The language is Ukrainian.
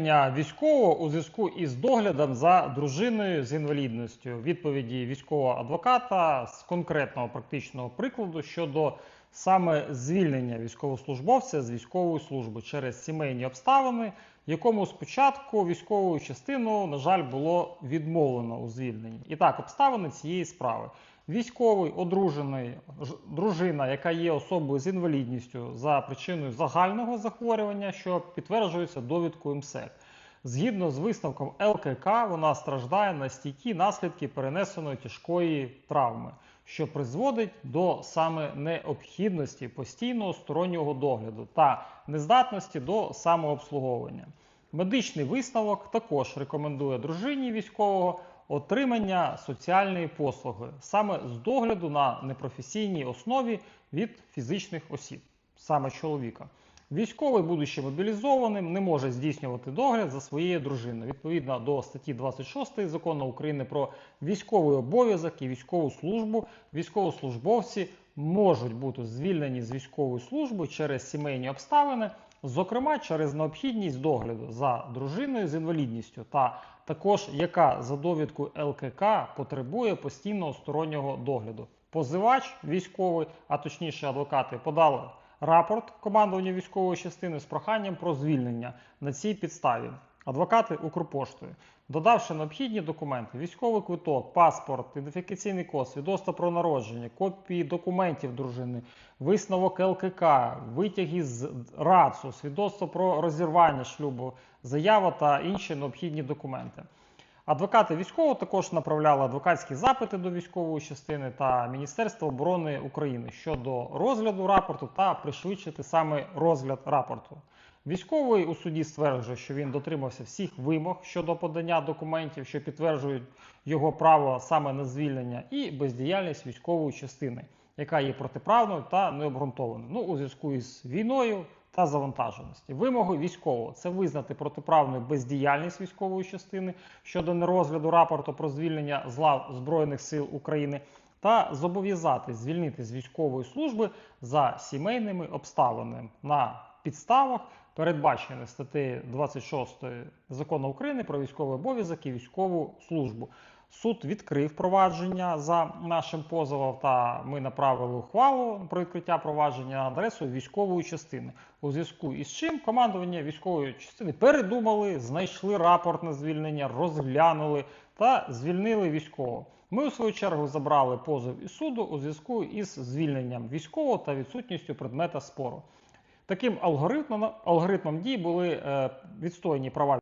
Військового у зв'язку із доглядом за дружиною з інвалідністю. Відповіді військового адвоката з конкретного практичного прикладу щодо саме звільнення військовослужбовця з військової служби через сімейні обставини, якому спочатку військовою частину, на жаль, було відмовлено у звільненні. І так, обставини цієї справи. Військовий, одружений, дружина, яка є особою з інвалідністю за причиною загального захворювання, що підтверджується довідкою МСЕК. Згідно з висновком ЛКК, вона страждає на стійкі наслідки перенесеної тяжкої травми, що призводить до саме необхідності постійного стороннього догляду та нездатності до самообслуговування. Медичний висновок також рекомендує дружині військового отримання соціальної послуги саме з догляду на непрофесійній основі від фізичних осіб, саме чоловіка. Військовий, будучи мобілізованим, не може здійснювати догляд за своєю дружиною відповідно до статті 26 закону України про військовий обов'язок і військову службу. Військовослужбовці можуть бути звільнені з військової служби через сімейні обставини, зокрема через необхідність догляду за дружиною з інвалідністю, та також яка за довідкою ЛКК потребує постійного стороннього догляду. Позивач військовий, а точніше адвокати, подали рапорт командування військової частини з проханням про звільнення на цій підставі. Адвокати Укрпоштою, додавши необхідні документи, військовий квиток, паспорт, ідентифікаційний код, свідоцтво про народження, копії документів дружини, висновок ЛКК, витяги з РАЦУ, свідоцтво про розірвання шлюбу, заява та інші необхідні документи. Адвокати військового також направляли адвокатські запити до військової частини та Міністерства оборони України щодо розгляду рапорту та пришвидшити саме розгляд рапорту. Військовий у суді стверджує, що він дотримався всіх вимог щодо подання документів, що підтверджують його право саме на звільнення, і бездіяльність військової частини, яка є протиправною та необґрунтованою. Ну, у зв'язку із війною та завантаженості. Вимоги військового це визнати протиправною бездіяльність військової частини щодо нерозгляду рапорту про звільнення з лав Збройних сил України та зобов'язати звільнити з військової служби за сімейними обставинами на підставах, передбачених статтею 26 закону України про військовий обов'язок і військову службу. Суд відкрив провадження за нашим позовом, та ми направили ухвалу про відкриття провадження на адресу військової частини. У зв'язку із чим командування військової частини передумали, знайшли рапорт на звільнення, розглянули та звільнили військового. Ми у свою чергу забрали позов із суду у зв'язку із звільненням військового та відсутністю предмета спору. Таким алгоритмом, алгоритмом дій були відстоєні відстояні права